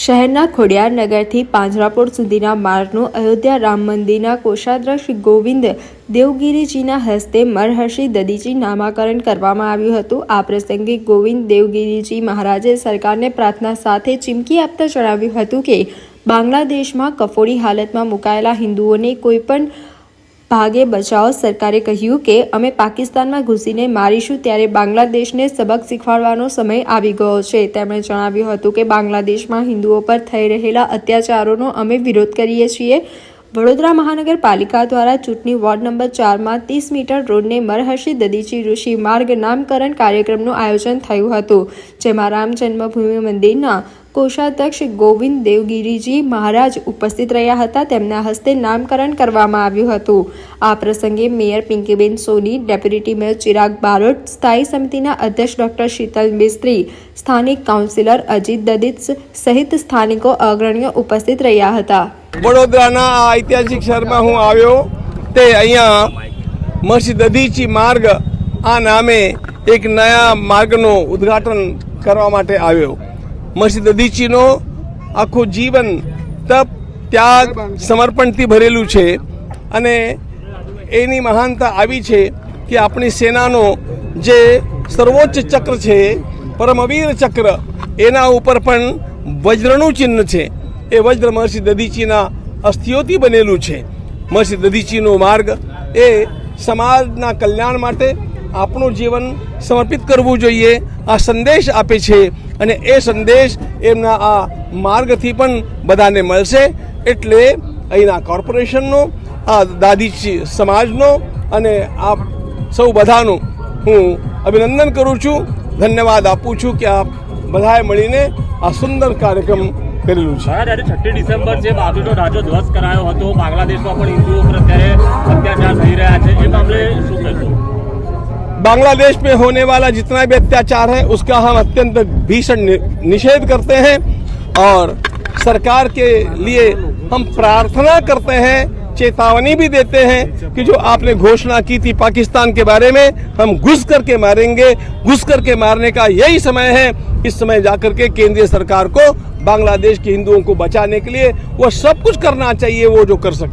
શહેરના ખોડિયારનગરથી પાંજરાપોળ સુધીના માર્ગનું અયોધ્યા રામ મંદિરના કોષાધ્યક્ષ ગોવિંદ દેવગીરીજીના હસ્તે મરહર્ષિ દદીજી નામાકરણ કરવામાં આવ્યું હતું. આ પ્રસંગે ગોવિંદ દેવગીરીજી મહારાજે સરકારને પ્રાર્થના સાથે ચીમકી આપતા જણાવ્યું હતું કે, બાંગ્લાદેશમાં કફોડી હાલતમાં મુકાયેલા હિન્દુઓને કોઈપણ ભાગે બચાવો સરકારે કહ્યું કે અમે પાકિસ્તાનમાં ઘૂસીને મારીશું ત્યારે બાંગ્લાદેશને સબક શીખવાડવાનો સમય આવી ગયો છે. તેમણે જણાવ્યું હતું કે બાંગ્લાદેશમાં હિન્દુઓ પર થઈ રહેલા અત્યાચારોનો અમે વિરોધ કરીએ છીએ. વડોદરા મહાનગરપાલિકા દ્વારા ચૂંટણી વોર્ડ નંબર ચારમાં ત્રીસ મીટર રોડને મરહર્ષિ દદીજી ઋષિ માર્ગ નામકરણ કાર્યક્રમનું આયોજન થયું હતું, જેમાં રામ જન્મભૂમિ મંદિરના કોષાધ્યક્ષ ગોવિંદ દેવગીરીજી મહારાજ ઉપસ્થિત રહ્યા હતા. તેમના હસ્તે નામકરણ કરવામાં આવ્યું હતું. આ પ્રસંગે mayor Pinkiben Soni, deputy mayor Chirag Barot, સ્થાયી સમિતિના અધ્યક્ષ ડોક્ટર શીતલ મિસ્ત્રી, સ્થાનિક કાઉન્સિલર અજીત દદિત સહિત સ્થાનિકો અગ્રણીઓ ઉપસ્થિત રહ્યા હતા. વડોદરાના આ ઐતિહાસિક શહેરમાં હું આવ્યો તે અહીંયા મસ્જિદ અધીચી માર્ગ આ નામે એક નયા માર્ગનું ઉદ્ઘાટન કરવા માટે આવ્યો. મસ્જિદ અધીચીનો આખું જીવન તપ, ત્યાગ, સમર્પણથી ભરેલું છે અને એની મહાનતા આવી છે કે આપણી સેનાનો જે સર્વોચ્ચ ચક્ર છે, પરમવીર ચક્ર, એના ઉપર પણ વજ્રનું ચિહ્ન છે. એ વજ્ર મહર્ષિ દધીચીના અસ્થિઓથી બનેલું છે. મહર્ષિ દધીચીનો માર્ગ એ સમાજના કલ્યાણ માટે આપણું જીવન સમર્પિત કરવું જોઈએ, આ સંદેશ આપે છે અને એ સંદેશ એમના આ માર્ગથી પણ બધાને મળશે. એટલે અહીંના કોર્પોરેશનનો, આ દાદીચી સમાજનો અને આ સૌ બધાનું હું અભિનંદન કરું છું. ધન્યવાદ આપું છું કે આપ બધાએ મળીને આ સુંદર કાર્યક્રમ કરેલું છે મહારાજ આજે છઠ્ઠી ડિસેમ્બર છે બાજુનો રાજો ધ્વસ્ત કરાયો હતો બાંગ્લાદેશમાં પણ હિન્દુઓ પર અત્યારે અત્યાચાર થઈ રહ્યા છે એ મામલે શું કહેશો बांग्लादेश में होने वाला जितना भी अत्याचार है उसका हम अत्यंत भीषण नि- निषेध करते हैं और सरकार के लिए हम प्रार्थना करते हैं चेतावनी भी देते हैं कि जो आपने घोषणा की थी पाकिस्तान के बारे में, हम घुस करके मारेंगे। घुस करके मारने का यही समय है। इस समय जाकर के केंद्रीय सरकार को, बांग्लादेश के हिंदुओं को बचाने के लिए, वो सब कुछ करना चाहिए, वो जो कर सकते